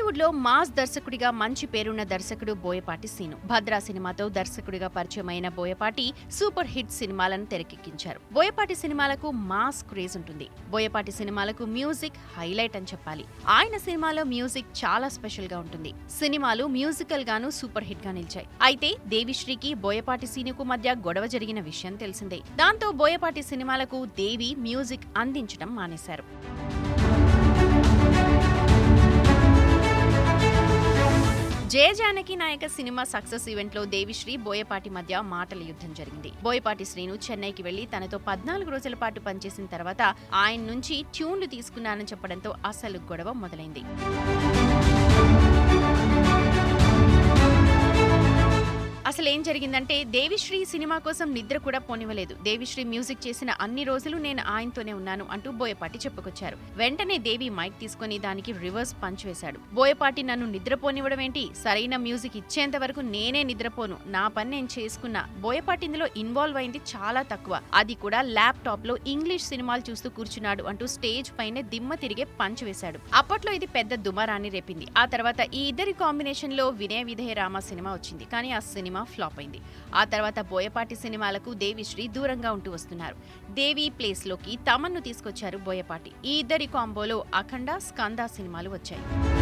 టాలీవుడ్లో మాస్ దర్శకుడిగా మంచి పేరున్న దర్శకుడు బోయపాటి సీను. భద్రా సినిమాతో దర్శకుడిగా పరిచయమైన బోయపాటి సూపర్ హిట్ సినిమాలను తెరకెక్కించారు. బోయపాటి సినిమాలకు మాస్ క్రేజ్ ఉంటుంది. బోయపాటి సినిమాలకు మ్యూజిక్ హైలైట్ అని చెప్పాలి. ఆయన సినిమాలో మ్యూజిక్ చాలా స్పెషల్గా ఉంటుంది. సినిమాలు మ్యూజికల్ గాను సూపర్ హిట్గా నిలిచాయి. అయితే దేవిశ్రీకి బోయపాటి సీనుకు మధ్య గొడవ జరిగిన విషయం తెలిసిందే. దాంతో బోయపాటి సినిమాలకు దేవి మ్యూజిక్ అందించడం మానేశారు. జయ జానకి నాయక సినిమా సక్సెస్ ఈవెంట్లో దేవిశ్రీ బోయపాటి మధ్య మాటల యుద్ధం జరిగింది. బోయపాటి శ్రీను చెన్నైకి వెళ్ళి తనతో పద్నాలుగు రోజుల పాటు పనిచేసిన తర్వాత ఆయన నుంచి ట్యూన్లు తీసుకున్నానని చెప్పడంతో అసలు గొడవ మొదలైంది. ఏం జరిగిందంటే దేవిశ్రీ సినిమా కోసం నిద్ర కూడా పోనివ్వలేదు. దేవిశ్రీ మ్యూజిక్ చేసిన అన్ని రోజులు నేను ఆయనతోనే ఉన్నాను అంటూ బోయపాటి చెప్పుకొచ్చారు. వెంటనే దేవి మైక్ తీసుకుని దానికి రివర్స్ పంచ్ వేశాడు. బోయపాటి నన్ను నిద్రపోనివ్వడం ఏంటి? సరైన మ్యూజిక్ ఇచ్చేంత వరకు నేనే నిద్రపోను నా పని నేను చేసుకున్నా బోయపాటి ఇందులో ఇన్వాల్వ్ అయింది చాలా తక్కువ. అది కూడా ల్యాప్టాప్లో ఇంగ్లీష్ సినిమాలు చూస్తూ కూర్చున్నాడు అంటూ స్టేజ్ పైన దిమ్మ తిరిగే పంచ్ వేశాడు. అప్పట్లో ఇది పెద్ద దుమారాన్ని రేపింది. ఆ తర్వాత ఈ ఇద్దరి కాంబినేషన్లో వినయ విధేయ రామ సినిమా వచ్చింది. కానీ ఆ సినిమా ఫ్లాప్. అయింది ఆ తర్వాత బోయపాటి సినిమాలకు దేవిశ్రీ దూరంగా ఉంటూ వస్తున్నారు. దేవి ప్లేస్లోకి తమన్ను తీసుకొచ్చారు బోయపాటి. ఈ ఇద్దరి కాంబోలో అఖండ స్కంద సినిమాలు వచ్చాయి.